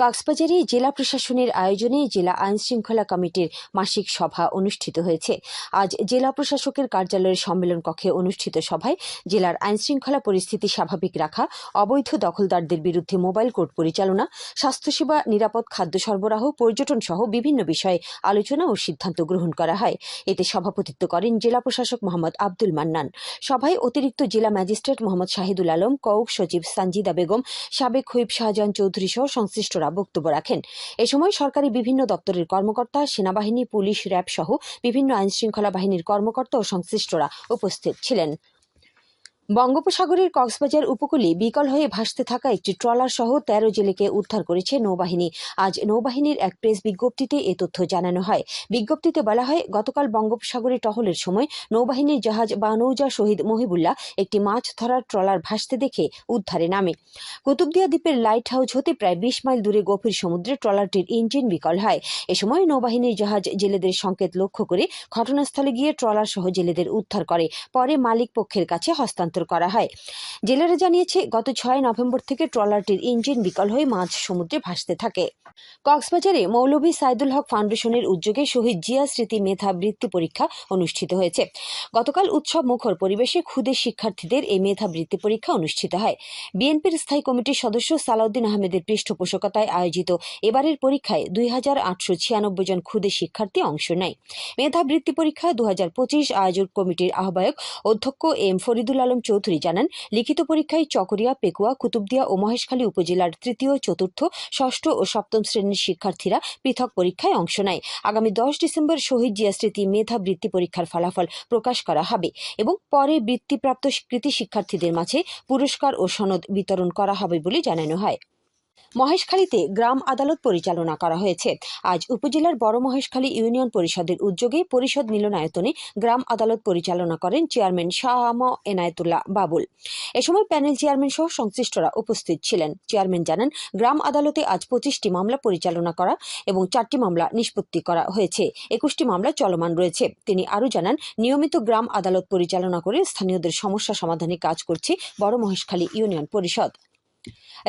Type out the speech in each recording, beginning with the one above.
কক্সবাজারে জেলা প্রশাসনের আয়োজনে জেলা আইন শৃঙ্খলা কমিটির মাসিক সভা অনুষ্ঠিত হয়েছে। আজ জেলা প্রশাসকের কার্যালয়ের সম্মেলন কক্ষে অনুষ্ঠিত সভায় জেলার আইন শৃঙ্খলা পরিস্থিতি স্বাভাবিক রাখা, অবৈধ দখলদারদের বিরুদ্ধে মোবাইল কোর্ট পরিচালনা, স্বাস্থ্যসেবা, নিরাপদ খাদ্য সরবরাহ পর্যটন সহ বিভিন্ন বিষয়ে আলোচনা ও সিদ্ধান্ত গ্রহণ করা হয়। এতে সভাপতিত্ব করেন জেলা প্রশাসক মোহাম্মদ আব্দুল মান্নান। সভায় অতিরিক্ত জেলা ম্যাজিস্ট্রেট মোহাম্মদ শাহিদুল আলম কৌক সচিব সানজিদা বেগম, সাবেক হুইপ শাহজাহান চৌধুরী সহ সংশ্লিষ্টরা বক্তব্য রাখেন। এ সময় সরকারি বিভিন্ন দপ্তরের কর্মকর্তা, সেনাবাহিনী, পুলিশ, র্যাব সহ বিভিন্ন আইনশৃঙ্খলা বাহিনীর কর্মকর্তা ও সংশ্লিষ্টরা উপস্থিত ছিলেন। বঙ্গোপসাগরের কক্সবাজার উপকূলে বিকল হয়ে ভাসতে থাকা একটি ট্রলার সহ তেরো জেলেকে উদ্ধার করেছে নৌবাহিনী। আজ নৌবাহিনীর এক প্রেস বিজ্ঞপ্তিতে এ তথ্য জানানো হয়। বিজ্ঞপ্তিতে বলা হয়, গতকাল বঙ্গোপসাগরে টহলের সময় নৌবাহিনীর জাহাজ বানৌজা শহীদ মহিবুল্লাহ একটি মাছ ধরার ট্রলার ভাসতে দেখে উদ্ধারে নামে। কুতুবদিয়া দ্বীপের লাইট হাউস হতে প্রায় বিশ মাইল দূরে গভীর সমুদ্রে ট্রলারটির ইঞ্জিন বিকল হয়। এ সময় নৌবাহিনীর জাহাজ জেলেদের সংকেত লক্ষ্য করে ঘটনাস্থলে গিয়ে ট্রলার সহ জেলেদের উদ্ধার করে। পরে মালিক পক্ষের কাছে হস্তান্তর করা হয়। জেলেরা জানিয়েছে, গত ছয় নভেম্বর থেকে ট্রলারটির ইঞ্জিন বিকল হয়ে মাঝ সমুদ্রে ভাসতে থাকে। কক্সবাজারে মৌলভী সাইদুল হক ফাউন্ডেশনের উদ্যোগে শহীদ জিয়া স্মৃতি মেধা বৃত্তি পরীক্ষা অনুষ্ঠিত হয়েছে। গতকাল উৎসব মুখর পরিবেশে ক্ষুদে শিক্ষার্থীদের এই মেধা বৃত্তি পরীক্ষা অনুষ্ঠিত হয়। বিএনপির স্থায়ী কমিটির সদস্য সালাউদ্দিন আহমেদের পৃষ্ঠপোষকতায় আয়োজিত এবারের পরীক্ষায় দুই হাজার আটশো ছিয়ানব্বই জন ক্ষুদে শিক্ষার্থী অংশ নেয়। মেধা বৃত্তি পরীক্ষা দু হাজার পঁচিশ আয়োজক কমিটির আহ্বায়ক অধ্যক্ষ এম ফরিদুল আলম চৌধুরী জানান, লিখিত পরীক্ষায় চকরিয়া, পেকুয়া, কুতুবদিয়া ও মহেশখালী উপজেলার তৃতীয়, চতুর্থ, ষষ্ঠ ও সপ্তম শ্রেণির শিক্ষার্থীরা পৃথক পরীক্ষায় অংশ নেয়। আগামী দশ ডিসেম্বর শহীদ জিয়া স্মৃতি মেধা বৃত্তি পরীক্ষার ফলাফল প্রকাশ করা হবে এবং পরে বৃত্তিপ্রাপ্ত কৃতি শিক্ষার্থীদের মাঝে পুরস্কার ও সনদ বিতরণ করা হবে বলে জানানো হয়। মহেশখালীতে গ্রাম আদালত পরিচালনা করা হয়েছে। আজ উপজেলার বড় মহেশখালী ইউনিয়ন পরিষদের উদ্যোগে পরিষদ মিলনায়তনে গ্রাম আদালত পরিচালনা করেন চেয়ারম্যান শাহ আম এনায়েতুল্লাহ বাবুল। এ সময় প্যানেল চেয়ারম্যান সহ সংশ্লিষ্টরা উপস্থিত ছিলেন। চেয়ারম্যান জানান, গ্রাম আদালতে আজ পঁচিশটি মামলা পরিচালনা করা এবং চারটি মামলা নিষ্পত্তি করা হয়েছে। একুশটি মামলা চলমান রয়েছে। তিনি আরও জানান, নিয়মিত গ্রাম আদালত পরিচালনা করে স্থানীয়দের সমস্যা সমাধানে কাজ করছে বড় মহেশখালী ইউনিয়ন পরিষদ।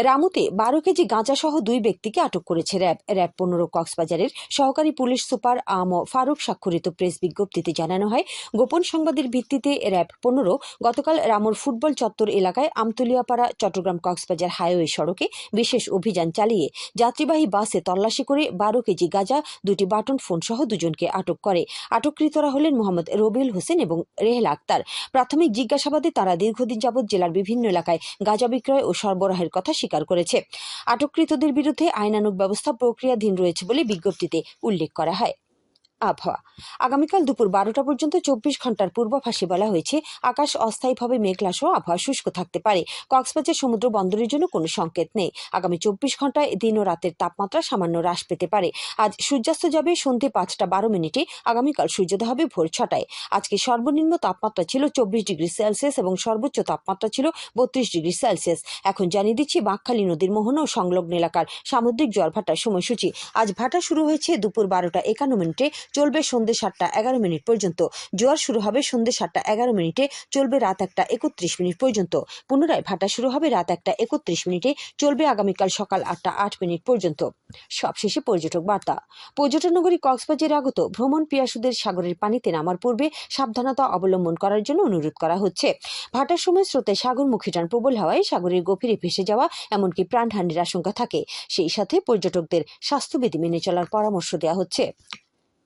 রামুতে বারো কেজি গাঁজা সহ দুই ব্যক্তিকে আটক করেছে র্যাব। র্যাব পনেরো কক্সবাজারের সহকারী পুলিশ সুপার আম ফারুক স্বাক্ষরিত প্রেস বিজ্ঞপ্তিতে জানানো হয়, গোপন সংবাদের ভিত্তিতে র্যাব পনেরো গতকাল রামুর ফুটবল চত্বর এলাকায় আমতুলিয়াপাড়া, চট্টগ্রাম কক্সবাজার হাইওয়ে সড়কে বিশেষ অভিযান চালিয়ে যাত্রীবাহী বাসে তল্লাশি করে বারো কেজি গাঁজা, দুটি বাটন ফোন সহ দুজনকে আটক করে। আটককৃতরা হলেন মোহাম্মদ রবিউল হোসেন এবং রেহেল আক্তার। প্রাথমিক জিজ্ঞাসাবাদে তারা দীর্ঘদিন যাবৎ জেলার বিভিন্ন এলাকায় গাঁজা বিক্রয় ও সরবরাহের কথা স্বীকার করেছে। আটককৃতদের বিরুদ্ধে আইনানুগ ব্যবস্থা প্রক্রিয়াধীন রয়েছে বলে বিজ্ঞপ্তিতে উল্লেখ করা হয়। আবহাওয়া। আগামীকাল দুপুর বারোটা পর্যন্ত চব্বিশ ঘণ্টার পূর্বাভাসে বলা হয়েছে, আকাশ অস্থায়ীভাবে মেঘলা সহ আবহাওয়া শুষ্ক থাকতে পারে। কক্সবাজার সমুদ্র বন্দরের জন্য কোনো সংকেত নেই। আগামী চব্বিশ ঘন্টায় দিন ও রাতের তাপমাত্রা সামান্য হ্রাস পেতে পারে। আজ সূর্যাস্ত যাবে সন্ধ্যে পাঁচটা বারো মিনিটে, আগামীকাল সূর্যোদয় হবে ভোর ছটায়। আজকে সর্বনিম্ন তাপমাত্রা ছিল চব্বিশ ডিগ্রি সেলসিয়াস এবং সর্বোচ্চ তাপমাত্রা ছিল বত্রিশ ডিগ্রি সেলসিয়াস। এখন জানিয়ে দিচ্ছি, বাঁকখালী নদীর মোহনা ও সংলগ্ন এলাকার সামুদ্রিক জোয়ার ভাটার সময়সূচি। আজ ভাটা শুরু হয়েছে দুপুর বারোটা একান্ন মিনিটে। চলবে সন্ধ্যে সাতটা এগারো মিনিট পর্যন্ত। জোয়ার শুরু হবে সন্ধ্যে সাতটা এগারো মিনিটে, চলবে রাত একটা একত্রিশ মিনিট পর্যন্ত। পুনরায় ভাটা শুরু হবে রাত একটা একত্রিশ মিনিটে, চলবে আগামীকাল সকাল আটটা আট মিনিট পর্যন্ত। সবশেষে পর্যটক বার্তা। পর্যটন নগরী কক্সবাজারে আগত ভ্রমণ পিয়াসুদের সাগরের পানিতে নামার পূর্বে সাবধানতা অবলম্বন করার জন্য অনুরোধ করা হচ্ছে। ভাটার সময় স্রোতে সাগরমুখী টান প্রবল হওয়ায় সাগরের গভীরে ভেসে যাওয়া এমনকি প্রাণহানির আশঙ্কা থাকে। সেই সাথে পর্যটকদের স্বাস্থ্যবিধি মেনে চলার পরামর্শ দেওয়া হচ্ছে।